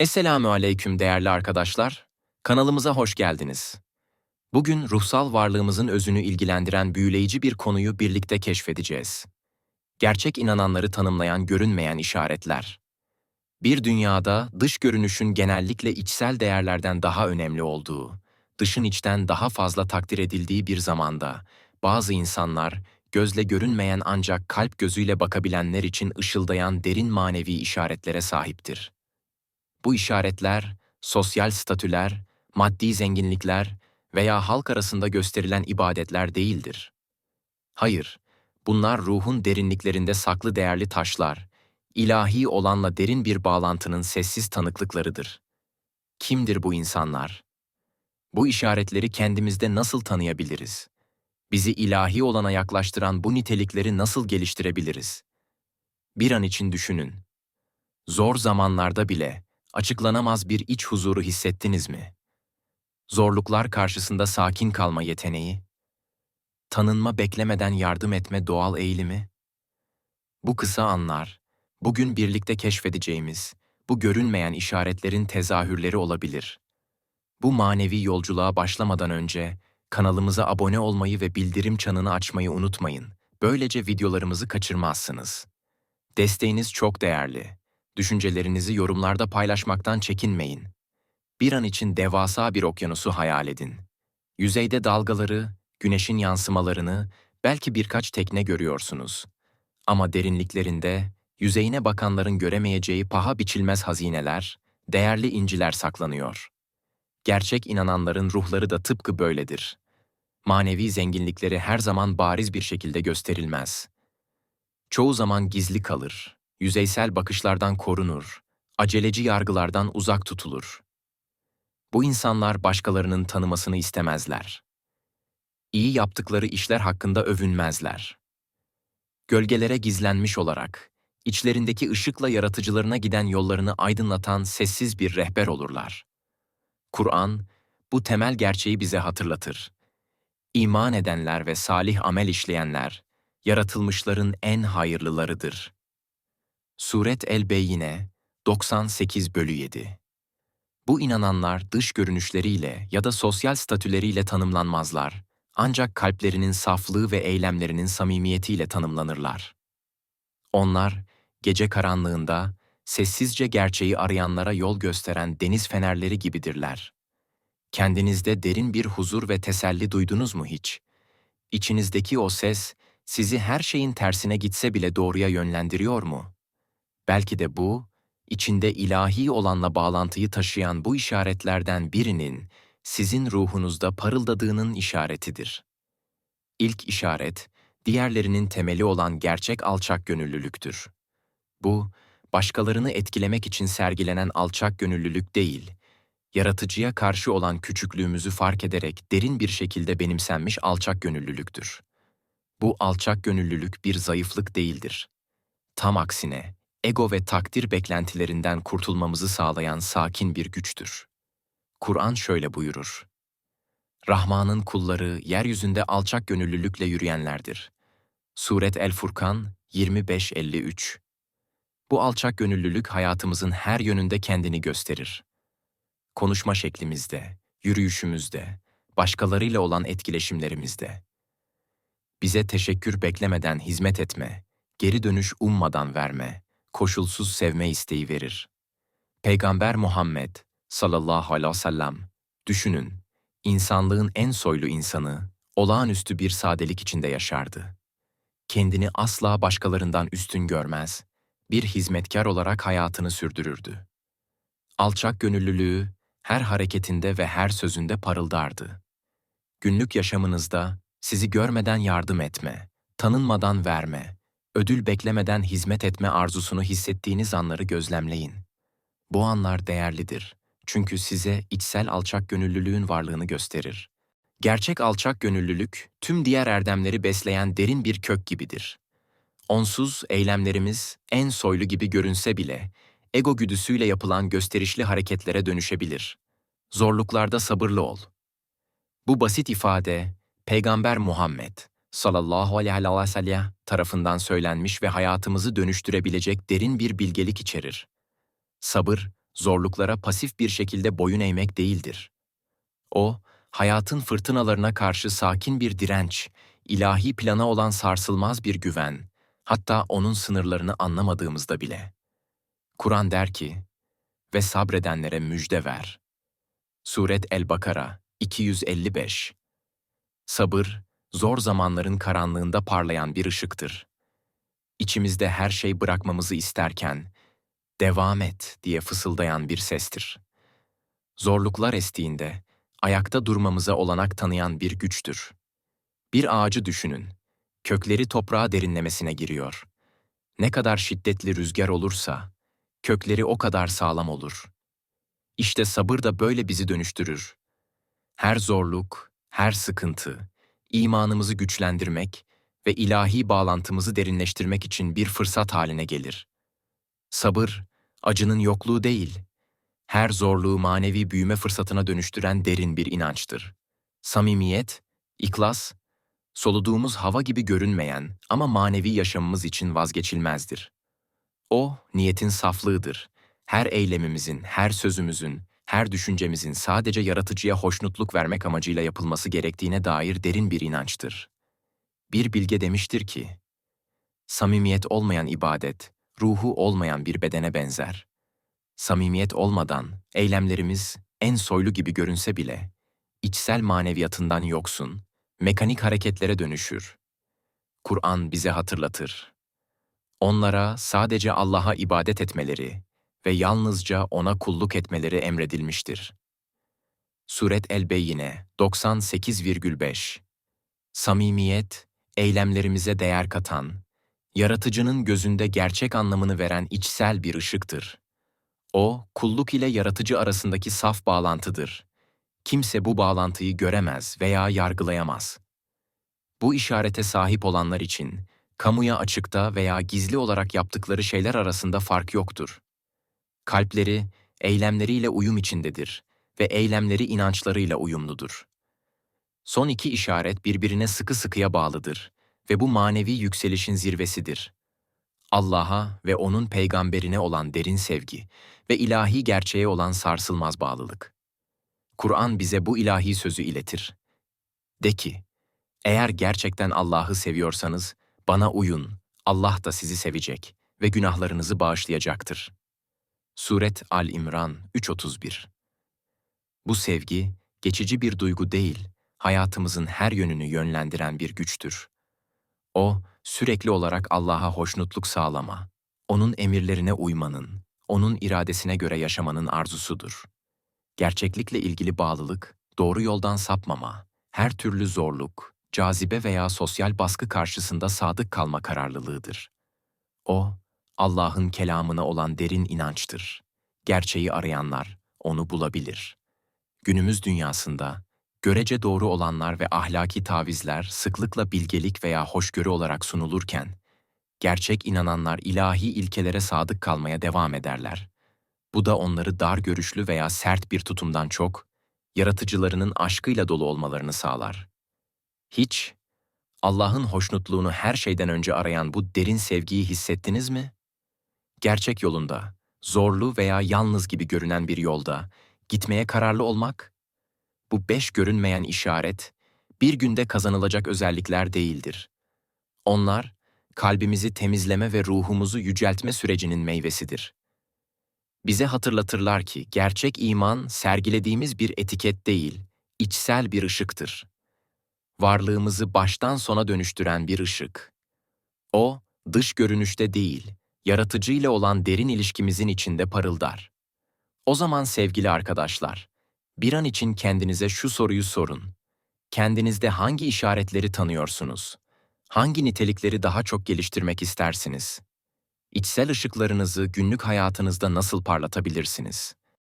Esselamu aleyküm değerli arkadaşlar. Kanalımıza hoş geldiniz. Bugün ruhsal varlığımızın özünü ilgilendiren büyüleyici bir konuyu birlikte keşfedeceğiz. Gerçek inananları tanımlayan görünmeyen işaretler. Bir dünyada dış görünüşün genellikle içsel değerlerden daha önemli olduğu, dışın içten daha fazla takdir edildiği bir zamanda, bazı insanlar gözle görünmeyen ancak kalp gözüyle bakabilenler için ışıldayan derin manevi işaretlere sahiptir. Bu işaretler, sosyal statüler, maddi zenginlikler veya halk arasında gösterilen ibadetler değildir. Hayır, bunlar ruhun derinliklerinde saklı değerli taşlar, ilahi olanla derin bir bağlantının sessiz tanıklıklarıdır. Kimdir bu insanlar? Bu işaretleri kendimizde nasıl tanıyabiliriz? Bizi ilahi olana yaklaştıran bu nitelikleri nasıl geliştirebiliriz? Bir an için düşünün. Zor zamanlarda bile açıklanamaz bir iç huzuru hissettiniz mi? Zorluklar karşısında sakin kalma yeteneği, tanınma beklemeden yardım etme doğal eğilimi? Bu kısa anlar, bugün birlikte keşfedeceğimiz, bu görünmeyen işaretlerin tezahürleri olabilir. Bu manevi yolculuğa başlamadan önce kanalımıza abone olmayı ve bildirim çanını açmayı unutmayın. Böylece videolarımızı kaçırmazsınız. Desteğiniz çok değerli. Düşüncelerinizi yorumlarda paylaşmaktan çekinmeyin. Bir an için devasa bir okyanusu hayal edin. Yüzeyde dalgaları, güneşin yansımalarını, belki birkaç tekne görüyorsunuz. Ama derinliklerinde, yüzeyine bakanların göremeyeceği paha biçilmez hazineler, değerli inciler saklanıyor. Gerçek inananların ruhları da tıpkı böyledir. Manevi zenginlikleri her zaman bariz bir şekilde gösterilmez. Çoğu zaman gizli kalır, yüzeysel bakışlardan korunur, aceleci yargılardan uzak tutulur. Bu insanlar başkalarının tanımasını istemezler. İyi yaptıkları işler hakkında övünmezler. Gölgelere gizlenmiş olarak, içlerindeki ışıkla yaratıcılarına giden yollarını aydınlatan sessiz bir rehber olurlar. Kur'an, bu temel gerçeği bize hatırlatır. İman edenler ve salih amel işleyenler, yaratılmışların en hayırlılarıdır. Suret El-Beyyine 98 bölü 7 Bu inananlar dış görünüşleriyle ya da sosyal statüleriyle tanımlanmazlar, ancak kalplerinin saflığı ve eylemlerinin samimiyetiyle tanımlanırlar. Onlar, gece karanlığında, sessizce gerçeği arayanlara yol gösteren deniz fenerleri gibidirler. Kendinizde derin bir huzur ve teselli duydunuz mu hiç? İçinizdeki o ses, sizi her şeyin tersine gitse bile doğruya yönlendiriyor mu?'' Belki de bu, içinde ilahi olanla bağlantıyı taşıyan bu işaretlerden birinin sizin ruhunuzda parıldadığının işaretidir. İlk işaret, diğerlerinin temeli olan gerçek alçak gönüllülüktür. Bu, başkalarını etkilemek için sergilenen alçak gönüllülük değil, yaratıcıya karşı olan küçüklüğümüzü fark ederek derin bir şekilde benimsenmiş alçak gönüllülüktür. Bu alçak gönüllülük bir zayıflık değildir. Tam aksine, ego ve takdir beklentilerinden kurtulmamızı sağlayan sakin bir güçtür. Kur'an şöyle buyurur. Rahman'ın kulları yeryüzünde alçak gönüllülükle yürüyenlerdir. Suret El-Furkan 25-53 Bu alçak gönüllülük hayatımızın her yönünde kendini gösterir. Konuşma şeklimizde, yürüyüşümüzde, başkalarıyla olan etkileşimlerimizde. Bize teşekkür beklemeden hizmet etme, geri dönüş ummadan verme, koşulsuz sevme isteği verir. Peygamber Muhammed sallallahu aleyhi ve sellem, düşünün, insanlığın en soylu insanı, olağanüstü bir sadelik içinde yaşardı. Kendini asla başkalarından üstün görmez, bir hizmetkar olarak hayatını sürdürürdü. Alçak gönüllülüğü her hareketinde ve her sözünde parıldardı. Günlük yaşamınızda sizi görmeden yardım etme, tanınmadan verme, ödül beklemeden hizmet etme arzusunu hissettiğiniz anları gözlemleyin. Bu anlar değerlidir. Çünkü size içsel alçak gönüllülüğün varlığını gösterir. Gerçek alçak gönüllülük, tüm diğer erdemleri besleyen derin bir kök gibidir. Onsuz eylemlerimiz en soylu gibi görünse bile, ego güdüsüyle yapılan gösterişli hareketlere dönüşebilir. Zorluklarda sabırlı ol. Bu basit ifade, Peygamber Muhammed sallallahu aleyhi ve sellem tarafından söylenmiş ve hayatımızı dönüştürebilecek derin bir bilgelik içerir. Sabır, zorluklara pasif bir şekilde boyun eğmek değildir. O, hayatın fırtınalarına karşı sakin bir direnç, ilahi plana olan sarsılmaz bir güven, hatta onun sınırlarını anlamadığımızda bile. Kur'an der ki, ve sabredenlere müjde ver. Suret El-Bakara 255 Sabır, zor zamanların karanlığında parlayan bir ışıktır. İçimizde her şey bırakmamızı isterken, devam et diye fısıldayan bir sestir. Zorluklar estiğinde, ayakta durmamıza olanak tanıyan bir güçtür. Bir ağacı düşünün, kökleri toprağa derinlemesine giriyor. Ne kadar şiddetli rüzgar olursa, kökleri o kadar sağlam olur. İşte sabır da böyle bizi dönüştürür. Her zorluk, her sıkıntı, imanımızı güçlendirmek ve ilahi bağlantımızı derinleştirmek için bir fırsat haline gelir. Sabır, acının yokluğu değil, her zorluğu manevi büyüme fırsatına dönüştüren derin bir inançtır. Samimiyet, iklas, soluduğumuz hava gibi görünmeyen ama manevi yaşamımız için vazgeçilmezdir. O, niyetin saflığıdır. Her eylemimizin, her sözümüzün, her düşüncemizin sadece yaratıcıya hoşnutluk vermek amacıyla yapılması gerektiğine dair derin bir inançtır. Bir bilge demiştir ki, Samimiyet olmayan ibadet, ruhu olmayan bir bedene benzer. Samimiyet olmadan eylemlerimiz en soylu gibi görünse bile, içsel maneviyatından yoksun, mekanik hareketlere dönüşür. Kur'an bize hatırlatır. Onlara sadece Allah'a ibadet etmeleri ve yalnızca O'na kulluk etmeleri emredilmiştir. Suret El-Beyyine 98,5 Samimiyet, eylemlerimize değer katan, yaratıcının gözünde gerçek anlamını veren içsel bir ışıktır. O, kulluk ile yaratıcı arasındaki saf bağlantıdır. Kimse bu bağlantıyı göremez veya yargılayamaz. Bu işarete sahip olanlar için, kamuya açıkta veya gizli olarak yaptıkları şeyler arasında fark yoktur. Kalpleri, eylemleriyle uyum içindedir ve eylemleri inançlarıyla uyumludur. Son iki işaret birbirine sıkı sıkıya bağlıdır ve bu manevi yükselişin zirvesidir. Allah'a ve O'nun peygamberine olan derin sevgi ve ilahi gerçeğe olan sarsılmaz bağlılık. Kur'an bize bu ilahi sözü iletir. De ki, eğer gerçekten Allah'ı seviyorsanız, bana uyun, Allah da sizi sevecek ve günahlarınızı bağışlayacaktır. Suret Al-İmran 3.31 Bu sevgi, geçici bir duygu değil, hayatımızın her yönünü yönlendiren bir güçtür. O, sürekli olarak Allah'a hoşnutluk sağlama, O'nun emirlerine uymanın, O'nun iradesine göre yaşamanın arzusudur. Gerçeklikle ilgili bağlılık, doğru yoldan sapmama, her türlü zorluk, cazibe veya sosyal baskı karşısında sadık kalma kararlılığıdır. O, Allah'ın kelamına olan derin inançtır. Gerçeği arayanlar onu bulabilir. Günümüz dünyasında görece doğru olanlar ve ahlaki tavizler sıklıkla bilgelik veya hoşgörü olarak sunulurken, gerçek inananlar ilahi ilkelere sadık kalmaya devam ederler. Bu da onları dar görüşlü veya sert bir tutumdan çok, yaratıcılarının aşkıyla dolu olmalarını sağlar. Hiç, Allah'ın hoşnutluğunu her şeyden önce arayan bu derin sevgiyi hissettiniz mi? Gerçek yolunda, zorlu veya yalnız gibi görünen bir yolda, gitmeye kararlı olmak, bu beş görünmeyen işaret, bir günde kazanılacak özellikler değildir. Onlar, kalbimizi temizleme ve ruhumuzu yüceltme sürecinin meyvesidir. Bize hatırlatırlar ki gerçek iman sergilediğimiz bir etiket değil, içsel bir ışıktır. Varlığımızı baştan sona dönüştüren bir ışık. O, dış görünüşte değil, yaratıcıyla olan derin ilişkimizin içinde parıldar. O zaman sevgili arkadaşlar, bir an için kendinize şu soruyu sorun. Kendinizde hangi işaretleri tanıyorsunuz? Hangi nitelikleri daha çok geliştirmek istersiniz? İçsel ışıklarınızı günlük hayatınızda nasıl parlatabilirsiniz?